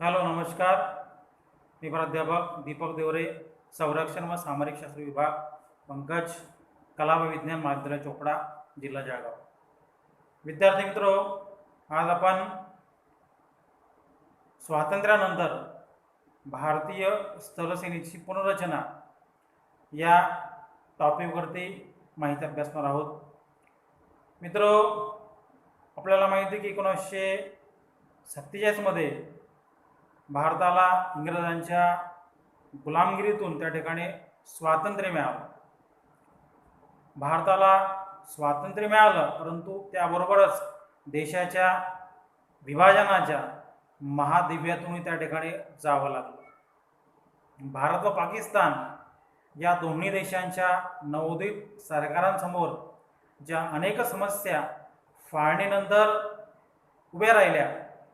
Hello नमस्कार. मी प्राध्यापक दीपक देवरे संरक्षण व सामरिक शास्त्र विभाग पंकज कला व विज्ञान महाविद्यालय चोपडा जिल्हा जळगाव. विद्यार्थी मित्र आज आपण स्वातंत्र्यानंतर भारतीय स्थलसेनेची पुनर्रचना या टॉपिकवरती माहिती अभ्यासणार आहोत. मित्रो आपल्याला माहिती आहे की एकोणीसशे सत्तेचाळीसमध्ये भारताला इंग्रजांच्या गुलामगिरीतून त्या ठिकाणी स्वातंत्र्य मिळालं. भारताला स्वातंत्र्य मिळालं परंतु त्याबरोबरच देशाच्या विभाजनाच्या महादिव्यातूनही त्या ठिकाणी जावं लागलं. भारत व पाकिस्तान या दोन्ही देशांच्या नवोदित सरकारांसमोर ज्या अनेक समस्या फाळणीनंतर उभ्या राहिल्या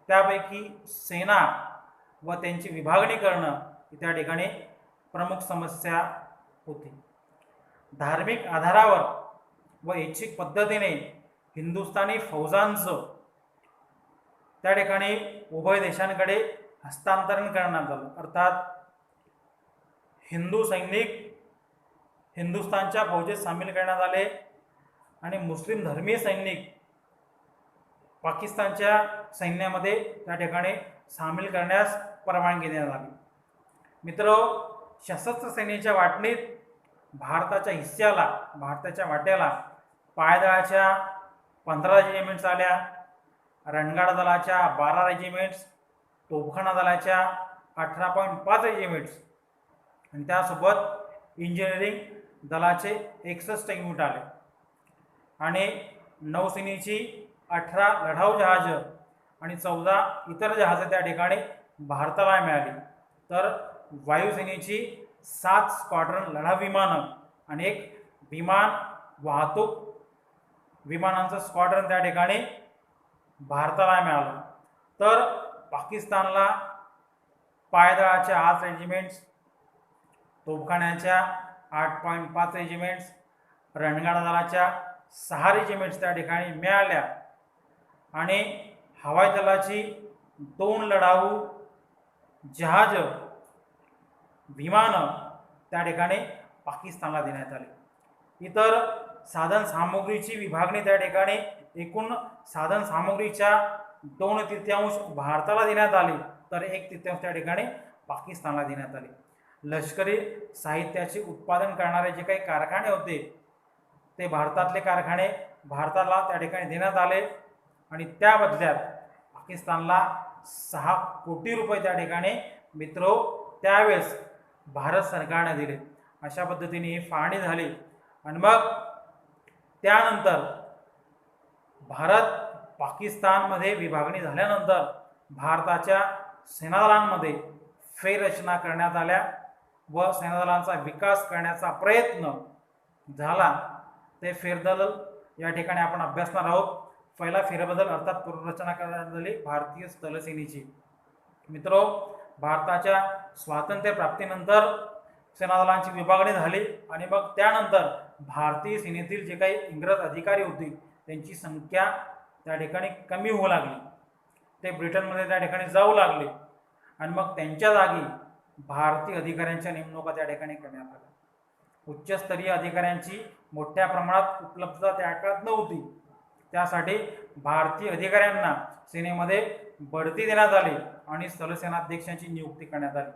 त्यापैकी सेना व त्यांची विभागणी करणं ही त्या ठिकाणी प्रमुख समस्या होती. धार्मिक आधारावर व ऐच्छिक पद्धतीने हिंदुस्थानी फौजांचं त्या ठिकाणी उभय देशांकडे हस्तांतरण करण्यात आलं. अर्थात हिंदू सैनिक हिंदुस्थानच्या फौजेत सामील करण्यात आले आणि मुस्लिम धर्मीय सैनिक पाकिस्तानच्या सैन्यामध्ये त्या ठिकाणी सामील करण्यास परवानगी देण्यात आली. मित्र सशस्त्र सेनेच्या वाटणीत भारताच्या हिस्स्याला भारताच्या वाट्याला पायदळाच्या पंधरा रेजिमेंट्स आल्या. रणगाड दलाच्या बारा रेजिमेंट्स तोफखाना दलाच्या अठरा पॉईंट पाच रेजिमेंट्स आणि त्यासोबत इंजिनिअरिंग दलाचे एकसष्ट युनिट आले. आणि नौसेनेची अठरा लढाऊ जहाजं आणि चौदा इतर जहाजं त्या ठिकाणी भारताला मिळाली. तर वायुसेनेची सात स्क्वाड्रन लढा विमानं आणि एक विमान वाहतूक विमानांचं स्क्वाड्रन त्या ठिकाणी भारताला मिळालं. तर पाकिस्तानला पायदळाच्या आठ रेजिमेंट्स तोफखान्याच्या आठ पॉईंट पाच रेजिमेंट्स रणगाडा दलाच्या सहा रेजिमेंट्स त्या ठिकाणी मिळाल्या. आणि हवाई दलाची दोन लढाऊ जहाज विमानं त्या ठिकाणी पाकिस्तानला देण्यात आली. इतर साधन सामुग्रीची विभागणी त्या ठिकाणी एकूण साधन सामुग्रीच्या दोन तृतीयांश भारताला देण्यात आली तर एक तृतीयांश त्या ठिकाणी पाकिस्तानला देण्यात आली. लष्करी साहित्याचे उत्पादन करणारे जे काही कारखाने होते ते भारतातले कारखाने भारताला त्या ठिकाणी देण्यात आले आणि त्या बदल्यात पाकिस्तानला सहा कोटी रुपये त्या ठिकाणी मित्र त्यावेळेस भारत सरकारने दिले. अशा पद्धतीने ही फाळणी झाली. आणि मग त्यानंतर भारत पाकिस्तानमध्ये विभागणी झाल्यानंतर भारताच्या सेनादलांमध्ये फेररचना करण्यात आल्या व सेनादलांचा विकास करण्याचा प्रयत्न झाला. ते फेरदल या ठिकाणी आपण अभ्यासणार आहोत. पहिला फेरबदल अर्थात पुनर्रचना करण्यात आली भारतीय स्थलसेनेची. मित्रो भारताच्या स्वातंत्र्य प्राप्तीनंतर सेनादलांची विभागणी झाली आणि मग त्यानंतर भारतीय सेनेतील जे काही इंग्रज अधिकारी होते त्यांची संख्या त्या ठिकाणी कमी होऊ लागली. ते ब्रिटनमध्ये त्या ठिकाणी जाऊ लागले आणि मग त्यांच्या जागी भारतीय अधिकाऱ्यांच्या नेमणुका त्या ठिकाणी करण्यात आल्या. उच्चस्तरीय अधिकाऱ्यांची मोठ्या प्रमाणात उपलब्धता त्या काळात नव्हती. त्यासाठी भारतीय अधिकाऱ्यांना सेनेमध्ये बढती देण्यात आली आणि स्थलसेनाध्यक्षांची नियुक्ती करण्यात आली.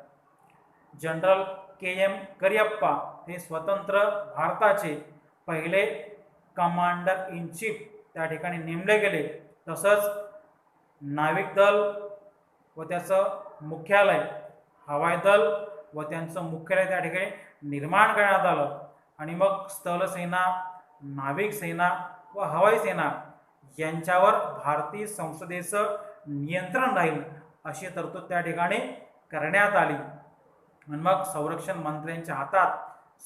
जनरल के एम करियप्पा हे स्वतंत्र भारताचे पहिले कमांडर इन चीफ त्या ठिकाणी नेमले गेले. तसंच नाविक दल व त्याचं मुख्यालय हवाई दल व त्यांचं मुख्यालय त्या ठिकाणी निर्माण करण्यात आलं. आणि मग स्थलसेना नाविक सेना व हवाई सेना यांच्यावर भारतीय संसदेचं नियंत्रण राहील अशी तरतूद त्या ठिकाणी करण्यात आली. आणि मग संरक्षण मंत्र्यांच्या हातात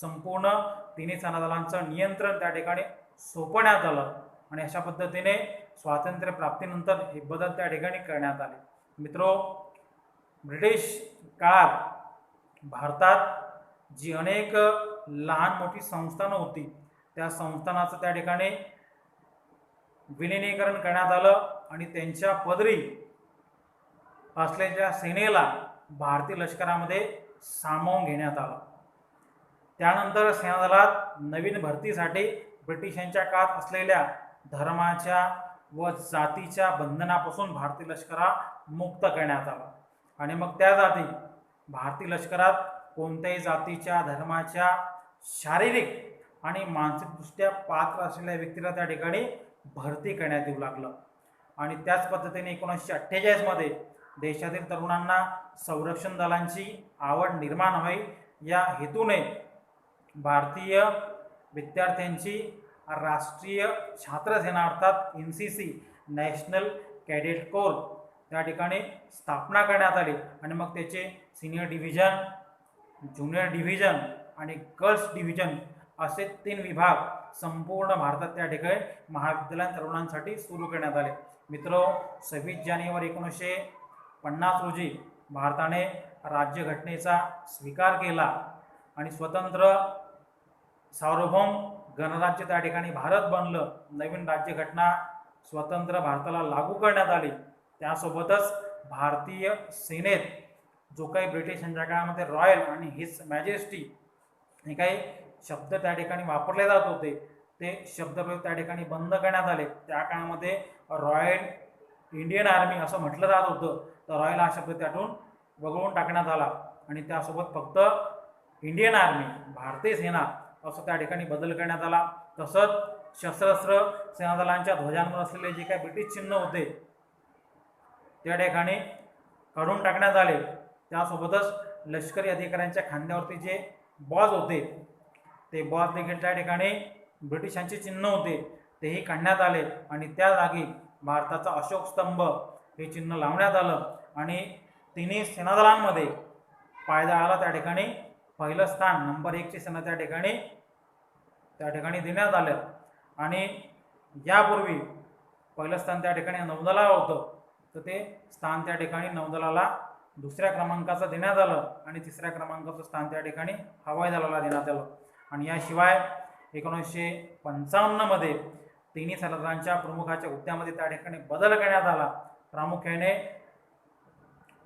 संपूर्ण तिन्ही सेनादलांचं नियंत्रण त्या ठिकाणी सोपवण्यात आलं. आणि अशा पद्धतीने स्वातंत्र्य प्राप्तीनंतर हे बदल त्या ठिकाणी करण्यात आले. मित्रो ब्रिटिश काळात भारतात जी अनेक लहान मोठी संस्थानं होती त्या संस्थानाचं त्या ठिकाणी विलिनीकरण करण्यात आलं आणि त्यांच्या पदरी असलेल्या सेनेला भारतीय लष्करामध्ये सामावून घेण्यात आलं. त्यानंतर सेनादलात नवीन भरतीसाठी ब्रिटिशांच्या काळात असलेल्या धर्माच्या व जातीच्या बंधनापासून भारतीय लष्करा मुक्त करण्यात आला. आणि मग त्या जाती भारतीय लष्करात कोणत्याही जातीच्या धर्माच्या शारीरिक आणि मानसिकदृष्ट्या पात्र असलेल्या व्यक्तीला त्या ठिकाणी भरती करण्यात येऊ लागलं. आणि त्याच पद्धतीने एकोणीसशे अठ्ठेचाळीसमध्ये देशातील तरुणांना संरक्षण दलांची आवड निर्माण व्हावी या हेतूने भारतीय विद्यार्थ्यांची राष्ट्रीय छात्र सेना अर्थात N C C national cadet corps त्या ठिकाणी स्थापना करण्यात आली. आणि मग त्याचे सिनियर डिव्हिजन ज्युनियर डिव्हिजन आणि गर्ल्स डिव्हिजन असे तीन विभाग संपूर्ण भारतात त्या ठिकाणी महाविद्यालयीन तरुणांसाठी सुरू करण्यात आले. मित्र सव्वीस जानेवारी एकोणीसशे पन्नास रोजी भारताने राज्यघटनेचा स्वीकार केला आणि स्वतंत्र सार्वभौम गणराज्य त्या ठिकाणी भारत बनलं. नवीन राज्यघटना स्वतंत्र भारताला लागू करण्यात आली. त्यासोबतच भारतीय सेनेत जो काही ब्रिटिशांच्या काळामध्ये रॉयल आणि हिज मॅजेस्टी हे काही शब्द त्या ठिकाणी वापरले जात होते. ते शब्दप्रयोग त्या ठिकाणी बंद करण्यात आले. त्या काळामध्ये रॉयल इंडियन आर्मी असं म्हटलं जात होतं. तर रॉयल हा शब्द त्यातून वगळून टाकण्यात आला. आणि त्यासोबत फक्त इंडियन आर्मी भारतीय सेना असं त्या ठिकाणी बदल करण्यात आला. तसंच सशस्त्र सेनादलांच्या ध्वजांवर असलेले जे काही ब्रिटिश चिन्ह होते त्या ठिकाणी काढून टाकण्यात आले. त्यासोबतच लष्करी अधिकाऱ्यांच्या खांद्यावरती जे बॉज होते ते बॉस देखील त्या ठिकाणी ब्रिटिशांचे चिन्ह होते. तेही काढण्यात आले आणि त्या जागी भारताचा अशोक स्तंभ हे चिन्ह लावण्यात आलं आणि तिन्ही सेनादलांमध्ये पायदळाला त्या ठिकाणी पहिलं स्थान नंबर एकची सेना त्या ठिकाणी त्या ठिकाणी देण्यात आलं. आणि यापूर्वी पहिलं स्थान त्या ठिकाणी नौदलाला होतं. तर ते स्थान त्या ठिकाणी नौदलाला दुसऱ्या क्रमांकाचं देण्यात आलं आणि तिसऱ्या क्रमांकाचं स्थान त्या ठिकाणी हवाई दलाला देण्यात आलं. आणि याशिवाय एकोणीसशे पंचावन्नमध्ये तिन्ही सरदारांच्या प्रमुखाच्या हुद्द्यामध्ये त्या ठिकाणी बदल करण्यात आला. प्रामुख्याने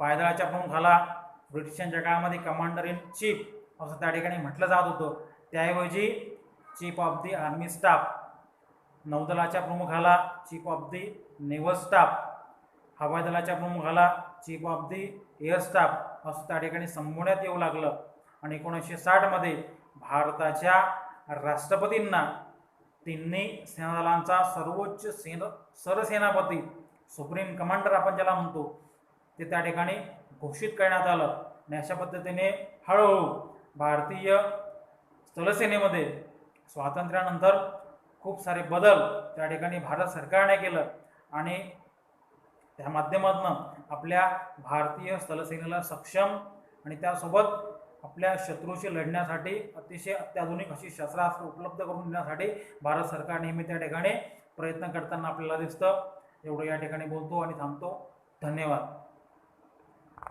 पायदळाच्या प्रमुखाला ब्रिटिशांच्या काळामध्ये कमांडर इन चीफ असं त्या ठिकाणी म्हटलं जात होतं. त्याऐवजी chief of the army staff नौदलाच्या प्रमुखाला chief of the naval staff हवाई दलाच्या प्रमुखाला chief of the air staff असं त्या ठिकाणी संबोधण्यात येऊ लागलं. आणि एकोणीसशे साठमध्ये भारताच्या राष्ट्रपतींना तिन्ही सेनादलांचा सर्वोच्च सेन सरसेनापती सुप्रीम कमांडर आपण ज्याला म्हणतो ते त्या ठिकाणी घोषित करण्यात आलं. आणि अशा पद्धतीने हळूहळू भारतीय स्थलसेनेमध्ये स्वातंत्र्यानंतर खूप सारे बदल त्या ठिकाणी भारत सरकारने केलं. आणि त्या माध्यमातून आपल्या भारतीय स्थलसेनेला सक्षम आणि त्यासोबत आपल्या शत्रूशी लढण्यासाठी अतिशय अत्याधुनिक अशी शस्त्रास्त्र उपलब्ध करून देण्यासाठी भारत सरकार नेहमी त्या ठिकाणी प्रयत्न करताना आपल्याला दिसतं. एवढं या ठिकाणी बोलतो आणि थांबतो. धन्यवाद.